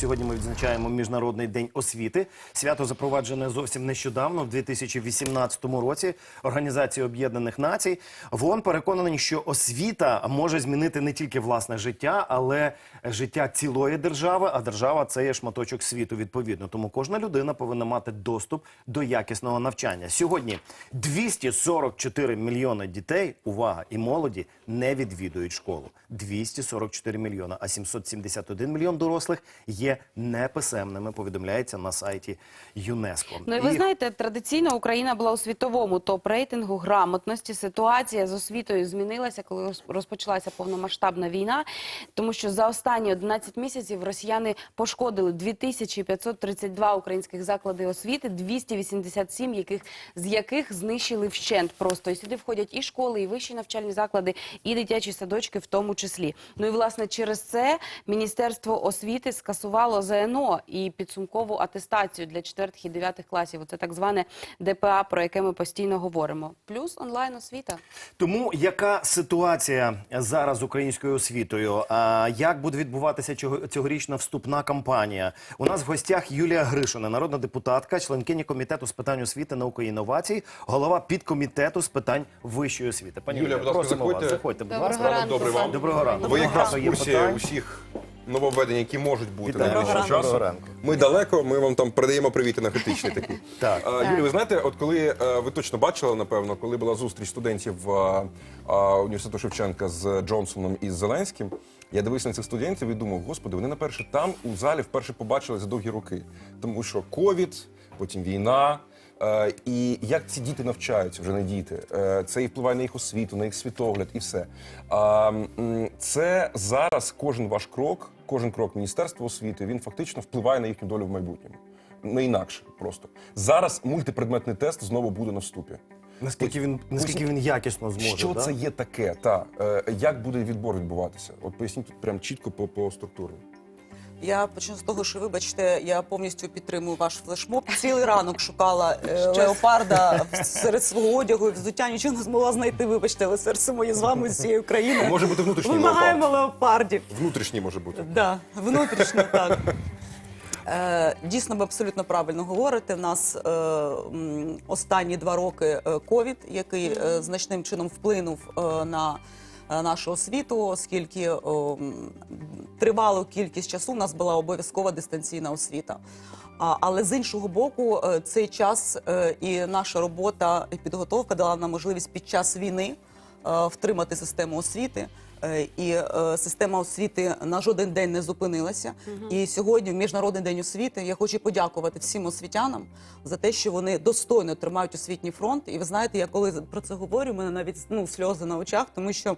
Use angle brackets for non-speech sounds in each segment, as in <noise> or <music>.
Сьогодні ми відзначаємо Міжнародний день освіти. Свято запроваджене зовсім нещодавно, в 2018 році. Організація Об'єднаних Націй. ВОН переконані, що освіта може змінити не тільки власне життя, але життя цілої держави. А держава це є шматочок світу. Відповідно, тому кожна людина повинна мати доступ до якісного навчання. Сьогодні 244 мільйони дітей, увага, і молоді не відвідують школу. 244 мільйона, а 771 мільйон дорослих є неписемними. Повідомляється на сайті ЮНЕСКО. Ну і ви знаєте, традиційно Україна була у світовому топ-рейтингу грамотності. Ситуація з освітою змінилася, коли розпочалася повномасштабна війна, тому що за останні 11 місяців росіяни пошкодили 2532 українських заклади освіти, 287 яких з яких знищили вщент. Просто і сюди входять і школи, і вищі навчальні заклади, і дитячі садочки, в тому числі. Ну і власне через це Міністерство освіти скасувало ЗНО і підсумкову атестацію для 4 і 9 класів. Це так зване ДПА, про яке ми постійно говоримо. Плюс онлайн освіта. Тому яка ситуація зараз з українською освітою? А як буде відбуватися цього- цьогорічна вступна кампанія? У нас в гостях Юлія Гришина, народна депутатка, членкиня комітету з питань освіти, науки і інновацій, голова підкомітету з питань вищої освіти. Пані Юлія, будь ласка, заходьте. Заходьте, будь Доброго ранку. Вам. Доброго ранку. Ви якраз в курсі усіх нововведень, які можуть бути Вітаю. найближчим Доброго часом. ранку. Ми далеко, ми вам там передаємо привіт енергетичні такі. <laughs> Так. А, Юлія, ви знаєте, от коли е, ви точно бачили, напевно, коли була зустріч студентів е, е, університету Шевченка з Джонсоном і з Зеленським. Я дивився на цих студентів і думав, господи, вони наперше там у залі вперше побачили за довгі роки. Тому що ковід, потім війна. Е, і як ці діти навчаються, вже не діти, Е, це і впливає на їх освіту, на їх світогляд і все. А, м, це зараз кожен ваш крок, кожен крок Міністерства освіти, він фактично впливає на їхню долю в майбутньому. Не інакше просто. Зараз мультипредметний тест знову буде на вступі. Наскільки він наскільки він якісно зможе? Що да? це є таке? Та е, як буде відбор відбуватися? От поясніть тут прям чітко по, по структурі. Я почну з того, що вибачте, я повністю підтримую ваш флешмоб. Цілий ранок шукала е, леопарда в- серед свого одягу і взуття нічого не змогла знайти. Вибачте, але серце моє з вами з цієї країни. Може бути внутрішній Вимагаємо леопардів. Внутрішній може бути. Да, внутрішньо так. Е, Дійсно, ви абсолютно правильно говорите. В нас е, м, останні два роки е, ковід, який е, значним чином вплинув е, на е, світу, оскільки о, тривалу кількість часу в нас була обов'язкова дистанційна освіта. Але з іншого боку, е, цей час е, і наша робота і підготовка дала нам можливість під час війни е, втримати систему освіти. Е, І е, система освіти на жоден день не зупинилася. І сьогодні, в міжнародний день освіти, я хочу подякувати всім освітянам за те, що вони достойно тримають освітній фронт. І ви знаєте, я коли про це говорю, у мене навіть ну сльози на очах, тому що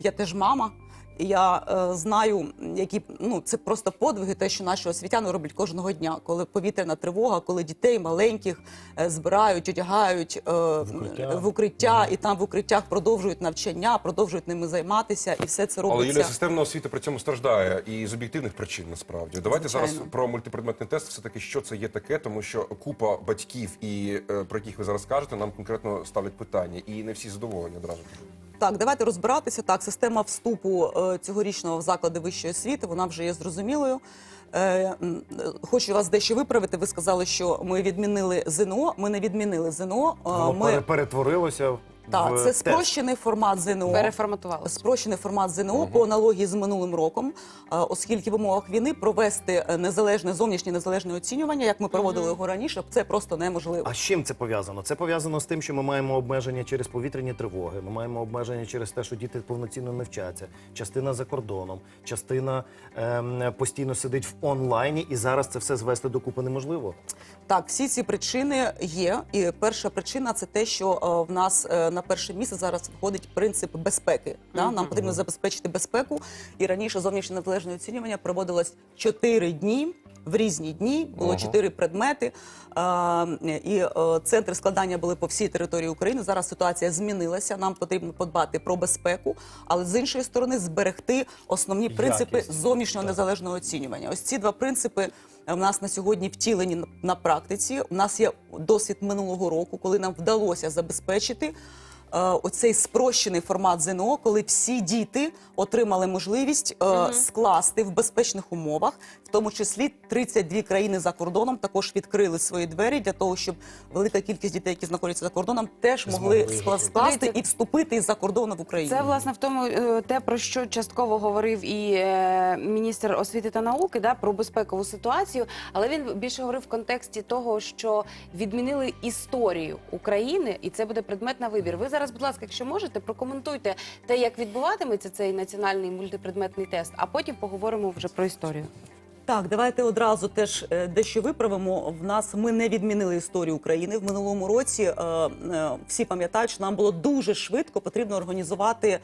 я теж мама. І я е, знаю, які ну це просто подвиги, те, що наші освітяни роблять кожного дня, коли повітряна тривога, коли дітей маленьких е, збирають, одягають е, укриття. в укриття, і там в укриттях продовжують навчання, продовжують ними займатися, і все це Але робиться. Юлія, системна освіта при цьому страждає і з об'єктивних причин насправді. Давайте зараз про мультипредметний тест. Все таки, що це є таке, тому що купа батьків, і е, про яких ви зараз кажете, нам конкретно ставлять питання, і не всі задоволені одразу. Так, давайте розбиратися. Так, система вступу е, цьогорічного в заклади вищої освіти вона вже є зрозумілою. Е, хочу вас дещо виправити. Ви сказали, що ми відмінили ЗНО. Ми не відмінили ЗНО. Е, Воно ми пере- перетворилося в це тест. спрощений формат ЗНО. Переформатували. Спрощений формат ЗНО по аналогії з минулим роком, е, оскільки в умовах війни провести е, незалежне зовнішнє незалежне оцінювання, як ми проводили його раніше, це просто неможливо. А з чим це пов'язано? Це пов'язано з тим, що ми маємо обмеження через повітряні тривоги. Ми маємо обмеження через те, що діти повноцінно не вчаться. Частина за кордоном, частина ем, постійно сидить в онлайні, і зараз це все звести докупи неможливо. Так, всі ці причини є. І перша причина це те, що е, в нас е, на перше місце зараз входить принцип безпеки. Да? Нам потрібно забезпечити безпеку. І раніше зовнішнє незалежне оцінювання проводилось 4 дні в різні дні. Було чотири предмети, е, і е, центри складання були по всій території України. Зараз ситуація змінилася. Нам потрібно подбати про безпеку, але з іншої сторони зберегти основні принципи Якість. зовнішнього незалежного оцінювання. Ось ці два принципи е, в нас на сьогодні втілені на практиці. У нас є досвід минулого року, коли нам вдалося забезпечити. Е, Оцей спрощений формат ЗНО, коли всі діти отримали можливість е, скласти в безпечних умовах, в тому числі 32 країни за кордоном також відкрили свої двері для того, щоб велика кількість дітей, які знаходяться за кордоном, теж могли скласти і вступити із-за кордону в Україну. Це власне в тому е, те, про що частково говорив і е, міністр освіти та науки, да, про безпекову ситуацію. Але він більше говорив в контексті того, що відмінили історію України, і це буде предмет на вибір. Ви зараз, будь ласка, якщо можете, прокоментуйте те, як відбуватиметься цей національний мультипредметний тест, а потім поговоримо вже про історію. Так, давайте одразу теж е, дещо виправимо. В нас ми не відмінили історію України в минулому році. е, е, Всі пам'ятають, що нам було дуже швидко потрібно організувати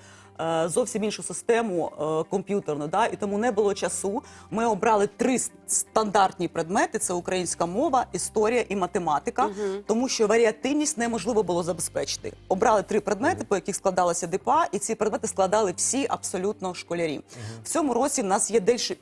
зовсім іншу систему е, комп'ютерну. Да? І тому не було часу. Ми обрали три стандартні предмети: це українська мова, історія і математика, тому що варіативність неможливо було забезпечити. Обрали три предмети, по яких складалася ДПА, і ці предмети складали всі абсолютно школярі. В цьому році в нас є дещо,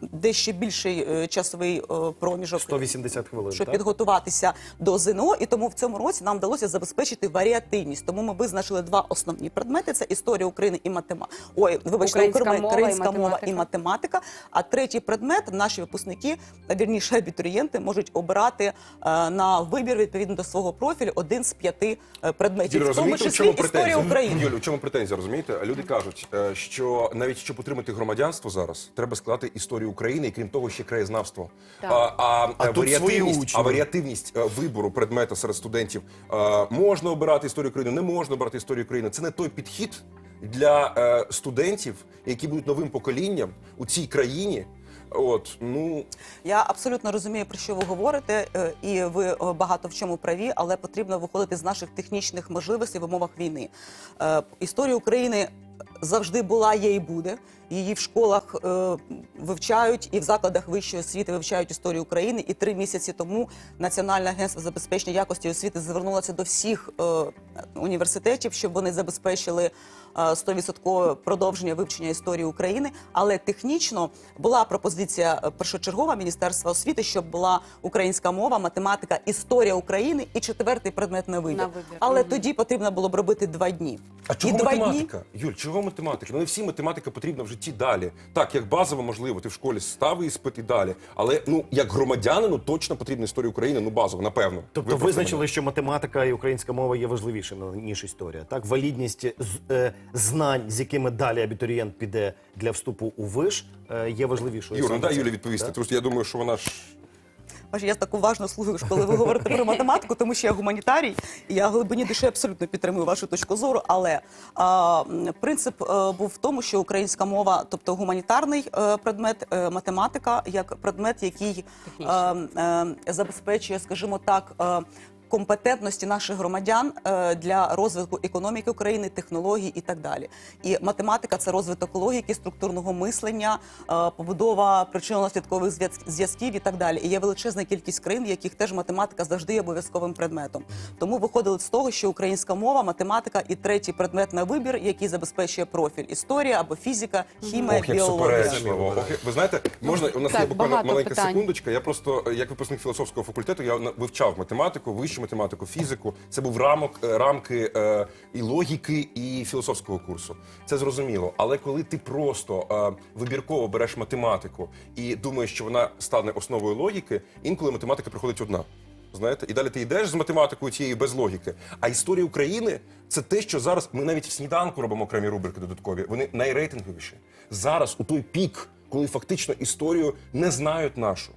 дещо більший е, часовий е, проміжок. 180 хвилин. Щоб так? підготуватися до ЗНО, і тому в цьому році нам вдалося забезпечити варіативність. Тому ми визначили два основні предмети: це історія України і математика. Ой, вибачте, Українська Україна- мова і мова математика. і математика. А третій предмет наші випускники, вірніше абітурієнти, можуть обирати е, на вибір відповідно до свого профілю один з п'яти е, предметів, Юлю, в тому числі історія? України. Юлю, в чому претензія, розумієте? Люди кажуть, е, що навіть щоб отримати громадянство зараз, треба складати історію України і крім того, ще краєзнавство. Так. А, а, А е, варіативність, а варіативність вибору предмета серед студентів е, можна обирати історію України, не можна обирати історію України. Це не той підхід для е, студентів, які будуть новим поколінням у цій країні. От ну Я абсолютно розумію, про що ви говорите, е, і ви е, багато в чому праві, але потрібно виходити з наших технічних можливостей в умовах війни. Історію Історія України завжди була, є і буде. Її в школах е, вивчають і в закладах вищої освіти вивчають історію України. І три місяці тому Національне агентство забезпечення якості освіти звернулося до всіх е, університетів, щоб вони забезпечили е, 100% продовження вивчення історії України. Але технічно була пропозиція е, першочергова Міністерства освіти, щоб була українська мова, математика, історія України і четвертий предмет на вибір. На вибір. Але Мгм. тоді потрібно було б робити два дні. А чого два математика? Юль, чого математика? Ну не всі математика потрібна в житті далі. Так, як базово, можливо, ти в школі став іспит і далі. Але ну як громадянину точно потрібна історія України, ну базово, напевно. Тобто визначили, мене. що математика і українська мова є важливішими ніж історія. Так, валідність з- е, знань, з якими далі абітурієнт піде для вступу у виш, е, є важливішою. Юра, ну дай. Юлі відповісти. Так? Тому що я думаю, що вона ж я так уважно слухаю, коли ви говорите про математику, тому що я гуманітарій, і я глибині душі абсолютно підтримую вашу точку зору. Але а, принцип а, був в тому, що українська мова, тобто гуманітарний а, предмет, а, математика, як предмет, який а, а, забезпечує, скажімо так. Е, Компетентності наших громадян е, для розвитку економіки України, технологій і так далі. І математика це розвиток логіки, структурного мислення, е, побудова причинно-наслідкових зв'язків і так далі. І є величезна кількість країн, в яких теж математика завжди є обов'язковим предметом. Тому виходили з того, що українська мова, математика і третій предмет на вибір, який забезпечує профіль історія або фізика, хімія, ох, як біологія. Ох, ви знаєте, можна у нас так, є буквально маленька питань. секундочка. Я просто як випускник філософського факультету, я на- вивчав математику, вищу математику, фізику. Це був рамок е, рамки е, і логіки, і філософського курсу. Це зрозуміло. Але коли ти просто е, вибірково береш математику і думаєш, що вона стане основою логіки, інколи математика приходить одна. Знаєте, і далі ти йдеш з математикою цією без логіки. А історія України це те, що зараз ми навіть в сніданку робимо окремі рубрики додаткові. Вони найрейтинговіші. Зараз у той пік, коли фактично історію не знають нашу.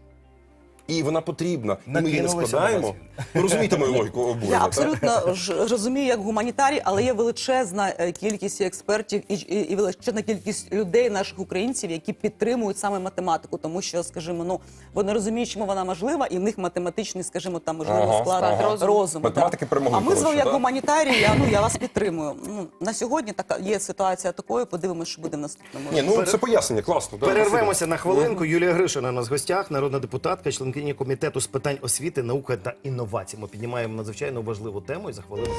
І вона потрібна. І ми її не Накинулися складаємо. Ви розумієте мою логіку обоє? Я так? абсолютно ж розумію як гуманітарій, але є величезна е, кількість експертів і, і, і величезна кількість людей, наших українців, які підтримують саме математику, тому що, скажімо, ну вони розуміють, чому вона можлива, і в них математичний, скажімо, там можливо Ага, склад ага. розуму. розуму Математики перемогли, А ми з вами, як да? гуманітарії, я, ну я вас підтримую. Ну на сьогодні така є ситуація такою. Подивимося, що буде в наступному. Ні, ну це пояснення, класно. да, Перервемося на хвилинку. Юлія Гришина у нас в гостях, народна депутатка, членкиня комітету з питань освіти, науки та інновацій. Ми піднімаємо надзвичайно важливу тему і за хвилину.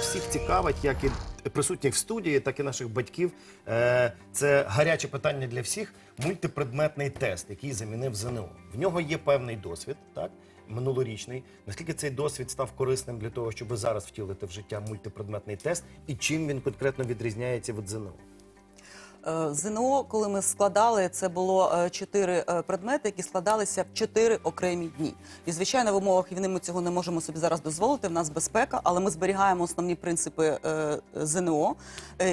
Всіх цікавить, як і присутніх в студії, так і наших батьків. Е, Це гаряче питання для всіх. Мультипредметний тест, який замінив ЗНО. В нього є певний досвід, так? Минулорічний. Наскільки цей досвід став корисним для того, щоб зараз втілити в життя мультипредметний тест, і чим він конкретно відрізняється від ЗНО? Е, ЗНО, коли ми складали, це було е, чотири е, предмети, які складалися в чотири окремі дні. І звичайно, в умовах війни ми цього не можемо собі зараз дозволити. В нас безпека, але ми зберігаємо основні принципи ЗНО.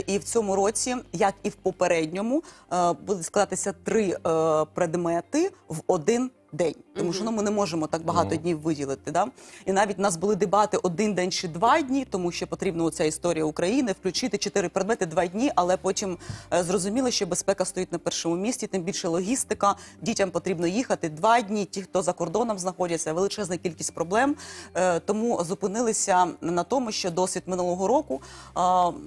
І в цьому році, як і в попередньому, будуть складатися три предмети в один. День, тому що ну, ми не можемо так багато днів виділити. Да? І навіть в нас були дебати один день чи два дні, тому що потрібна оця історія України, включити чотири предмети два дні, але потім е, зрозуміли, що безпека стоїть на першому місці, тим більше логістика. Дітям потрібно їхати два дні. Ті, хто за кордоном знаходяться, величезна кількість проблем. Е, тому зупинилися на тому, що досвід минулого року е,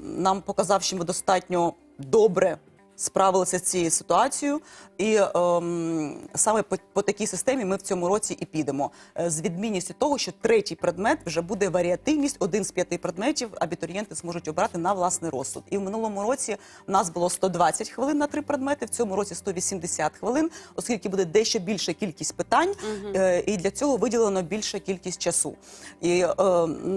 нам показав, що ми достатньо добре. Справилися з цією ситуацією, і ем, саме по, по такій системі ми в цьому році і підемо. Е, З відмінністю того, що третій предмет вже буде варіативність. Один з п'яти предметів абітурієнти зможуть обрати на власний розсуд. І в минулому році в нас було 120 хвилин на три предмети. В цьому році 180 хвилин, оскільки буде дещо більша кількість питань, е, і для цього виділено більша кількість часу. І е,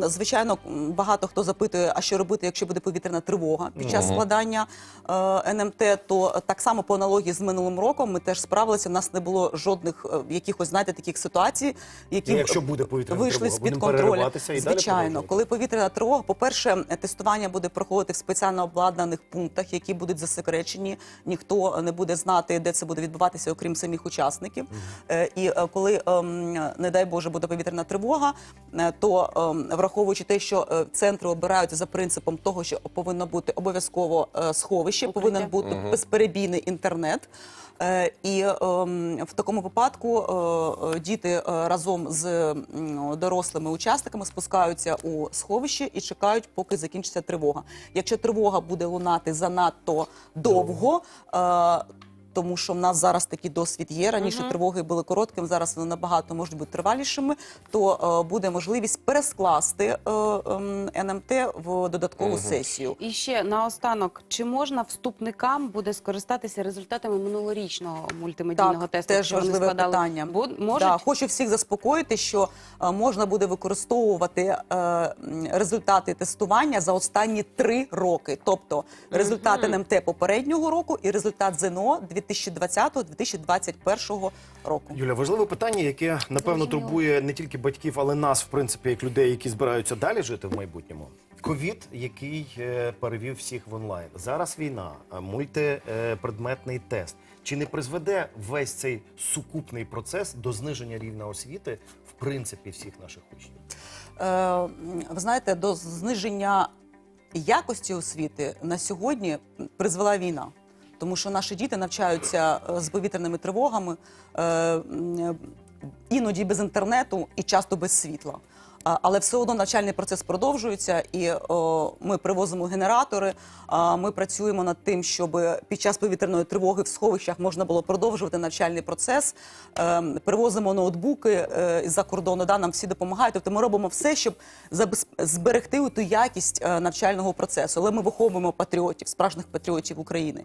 звичайно, багато хто запитує, а що робити, якщо буде повітряна тривога під час складання е, НМТ, то так само по аналогії з минулим роком ми теж справилися. У нас не було жодних е, якихось, знаєте, таких ситуацій, які Ну, якщо буде повітряна вийшли з під контролю. і Звичайно, коли повітряна тривога, по-перше, тестування буде проходити в спеціально обладнаних пунктах, які будуть засекречені. Ніхто не буде знати, де це буде відбуватися, окрім самих учасників. Е, І е, коли, ем, не дай Боже, буде повітряна тривога, то ем, враховуючи те, що центри обираються за принципом того, що повинно бути обов'язково сховище, Укриття. повинен бути безперебійний інтернет. Е, І ем, в такому випадку е, е, діти разом з дорослими учасниками спускаються у сховище і чекають, поки закінчиться тривога. Якщо тривога буде лунати занадто довго. Е, тому що в нас зараз такий досвід є. Раніше тривоги були короткими, зараз вони набагато можуть бути тривалішими. То е, буде можливість перескласти е, ем, НМТ в додаткову сесію. І ще наостанок, чи можна вступникам буде скористатися результатами минулорічного мультимедійного Так, тесту? теж важливе складали? питання. Буд- можуть? Да, хочу всіх заспокоїти, що е, можна буде використовувати е, результати тестування за останні три роки. Тобто результат НМТ попереднього року і результат ЗНО 2020-2021 року. Юля, важливе питання, яке напевно турбує не тільки батьків, але нас, в принципі, як людей, які збираються далі жити в майбутньому. Ковід, який е, перевів всіх в онлайн. Зараз війна, е, мультипредметний тест. Чи не призведе весь цей сукупний процес до зниження рівня освіти в принципі всіх наших учнів? Е, ви знаєте, до зниження якості освіти на сьогодні призвела війна. Тому що наші діти навчаються е, з повітряними тривогами, е, іноді без інтернету і часто без світла. Але все одно навчальний процес продовжується, і ми привозимо генератори. Ми працюємо над тим, щоб під час повітряної тривоги в сховищах можна було продовжувати навчальний процес. Ем, привозимо ноутбуки е, із-за кордону. Да, нам всі допомагають. Тобто ми робимо все, щоб зберегти ту якість е, навчального процесу. Але ми виховуємо патріотів, справжніх патріотів України.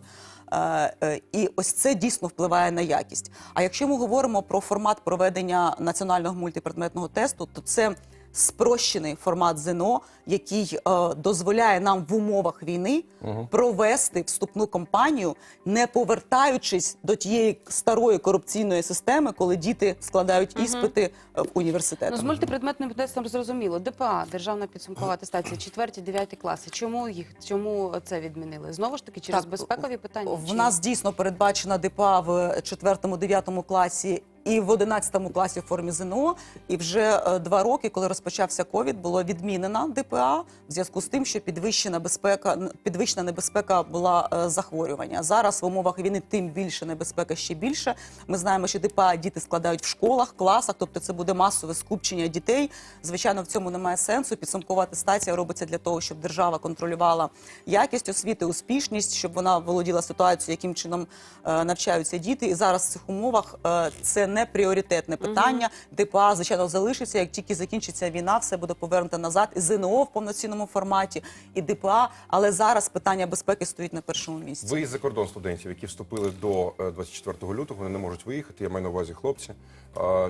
Е, е, І ось це дійсно впливає на якість. А якщо ми говоримо про формат проведення національного мультипредметного тесту, то це спрощений формат ЗНО, який е, дозволяє нам в умовах війни провести вступну кампанію, не повертаючись до тієї старої корупційної системи, коли діти складають іспити е, в університетах. Ну, з мультипредметним тестом зрозуміло. ДПА, Державна підсумкова атестація, 4-9 класи. Чому їх чому це відмінили? Знову ж таки, через Так, безпекові питання? В Чи- нас дійсно передбачена ДПА в 4-9 класі і в 11 класі в формі ЗНО. І вже е, два роки, коли розпочався ковід, було відмінена ДПА в зв'язку з тим, що підвищена безпека, підвищена небезпека була е, захворювання. Зараз в умовах війни тим більше небезпека ще більше. Ми знаємо, що ДПА діти складають в школах, класах, тобто це буде масове скупчення дітей. Звичайно, в цьому немає сенсу. Підсумкова атестація робиться для того, щоб держава контролювала якість освіти, успішність, щоб вона володіла ситуацією, яким чином е, навчаються діти. І зараз в цих умовах це не пріоритетне питання. ДПА, звичайно, залишиться. Як тільки закінчиться війна, все буде повернуто назад. І ЗНО в повноцінному форматі, і ДПА. Але зараз питання безпеки стоїть на першому місці. Виїзд за кордон студентів, які вступили до е, 24 лютого, вони не можуть виїхати. Я маю на увазі хлопці.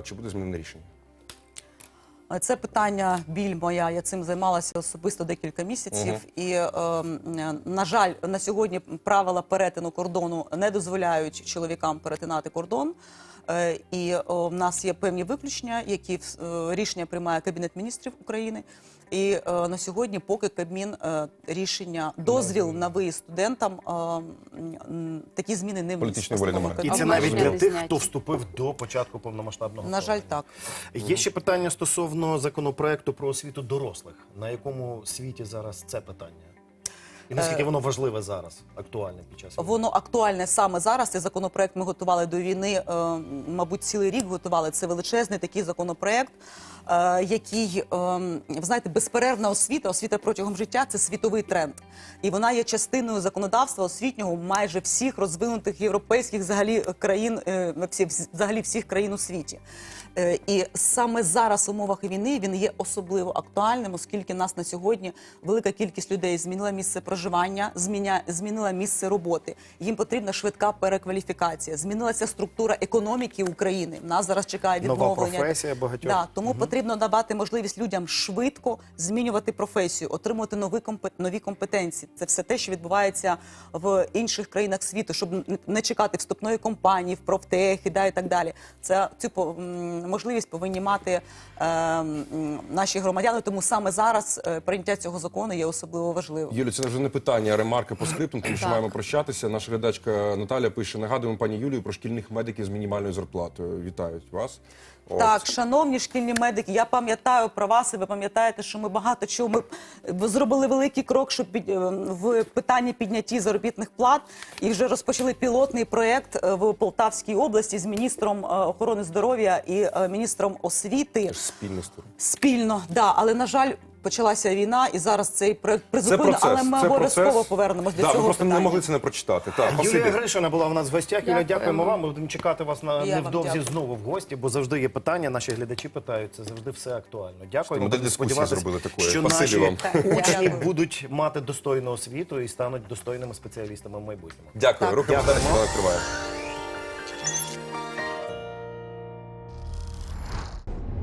Чи буде змінене рішення? Це питання біль моя. Я цим займалася особисто декілька місяців. І е, на жаль, на сьогодні правила перетину кордону не дозволяють чоловікам перетинати кордон. Е, І в нас є певні виключення, які е, рішення приймає Кабінет міністрів України. І е, на сьогодні, поки Кабмін е, рішення дозвіл на виїзд студентам, е, такі зміни не. Політичної волі немає. І це навіть для тих, хто вступив до початку повномасштабного На жаль, так. Є ще питання стосовно законопроекту про освіту дорослих. На якому світі зараз це питання? І наскільки воно важливе зараз, актуальне під час війни? Воно актуальне саме зараз. Цей законопроект ми готували до війни. е, мабуть, цілий рік готували. Це величезний такий законопроект, е, який е, ви знаєте, безперервна освіта, освіта протягом життя це світовий тренд, і вона є частиною законодавства освітнього майже всіх розвинутих європейських взагалі країн, е, взагалі всіх країн у світі. Е, І саме зараз в умовах війни він є особливо актуальним, оскільки нас на сьогодні велика кількість людей змінила місце проживання, зміня, змінила місце роботи. Їм потрібна швидка перекваліфікація. Змінилася структура економіки України. Нас зараз чекає Нова відновлення. професія багатьох. Да, тому потрібно давати можливість людям швидко змінювати професію, отримувати нові нові компетенції. Це все те, що відбувається в інших країнах світу, щоб не чекати вступної компанії, в профтехи, да, і так далі. Це цю по- можливість повинні мати е, наші громадяни. Тому саме зараз е, прийняття цього закону є особливо важливим. Юлі, це вже не питання, а ремарка по скриптам, тому що маємо прощатися. Наша глядачка Наталя пише: нагадуємо пані Юлію про шкільних медиків з мінімальною зарплатою. Вітають вас. Так, шановні шкільні медики, я пам'ятаю про вас, і ви пам'ятаєте, що ми багато чого ми зробили великий крок, щоб під, е, в питанні піднятті заробітних плат, і вже розпочали пілотний проєкт е, в Полтавській області з міністром е, охорони здоров'я і міністром освіти Спільно спільно. Да, але на жаль. Почалася війна, і зараз цей проект Це призупинено, але ми це обов'язково процес. повернемось до да, цього Ви просто питання. не могли це не прочитати. Так, Юлія. Гришина була в нас в гостях. Юля, Дякуємо. вам. Ми будемо чекати вас на Я невдовзі дякую. знову в гості, бо завжди є питання. Наші глядачі питають. Це завжди все актуально. Дякуємо. дискусії сподіватися, зробили такою. що Спасибі наші вам. Учні будуть мати достойну освіту і стануть достойними спеціалістами в майбутньому. Дякую. Руки вдарить, Дякуємо. триває.